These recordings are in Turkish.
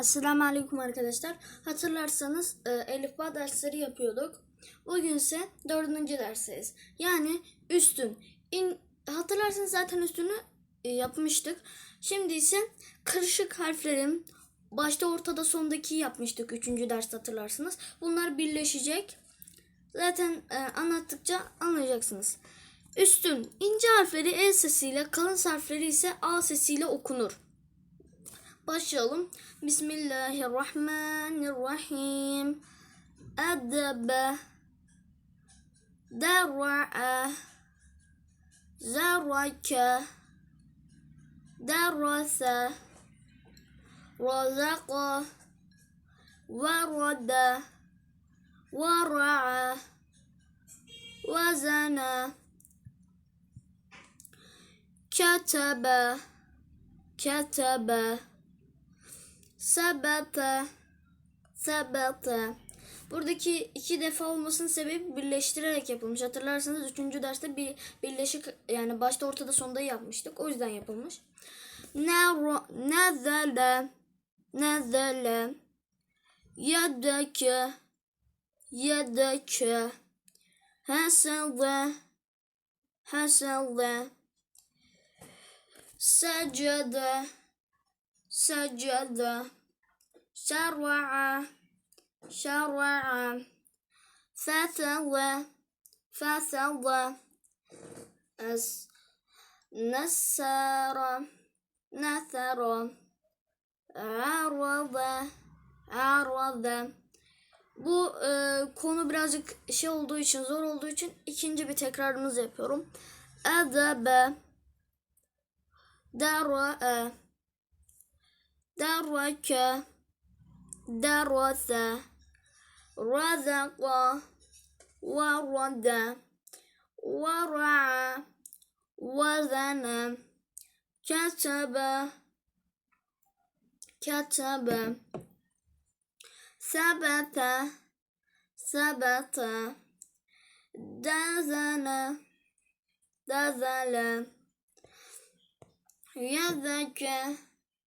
Esselamu Aleyküm arkadaşlar. Hatırlarsanız e, Elifba dersleri yapıyorduk. Bugün ise dördüncü dersteyiz. Yani üstün. İn, hatırlarsanız zaten üstünü e, yapmıştık. Şimdi ise karışık harflerin başta ortada sondaki yapmıştık. Üçüncü ders hatırlarsınız. Bunlar birleşecek. Zaten e, anlattıkça anlayacaksınız. Üstün ince harfleri E sesiyle, kalın harfleri ise A sesiyle okunur. Başlayalım. Bismillahirrahmanirrahim. Adaba Dara'a Zaraka Darasa Razaka Varada Vara'a Vezene Kataba Kataba Sebete. Sebete. Buradaki iki defa olmasının sebebi birleştirerek yapılmış. Hatırlarsanız üçüncü derste bir birleşik yani başta ortada sonda yapmıştık. O yüzden yapılmış. Nero, nezele. Nezele. Yedeke. Yedeke. Hasele. Hasele. Secde secede şer'a şer'a feseve feseve es nesara nesara arada bu e, konu birazcık şey olduğu için zor olduğu için ikinci bir tekrarımız yapıyorum. Edebe dara'a درك درس رزق ورد ورع وزن كتب كتب ثبت ثبت دزن دزل يذكر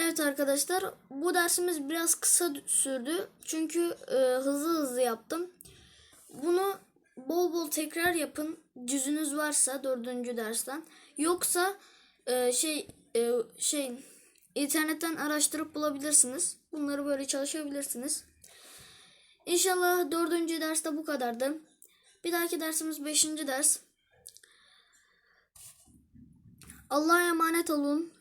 Evet arkadaşlar bu dersimiz biraz kısa sürdü. Çünkü e, hızlı hızlı yaptım. Bunu bol bol tekrar yapın. Cüzünüz varsa dördüncü dersten. Yoksa e, şey e, şey internetten araştırıp bulabilirsiniz. Bunları böyle çalışabilirsiniz. İnşallah dördüncü derste bu kadardı. Bir dahaki dersimiz beşinci ders. Allah'a emanet olun.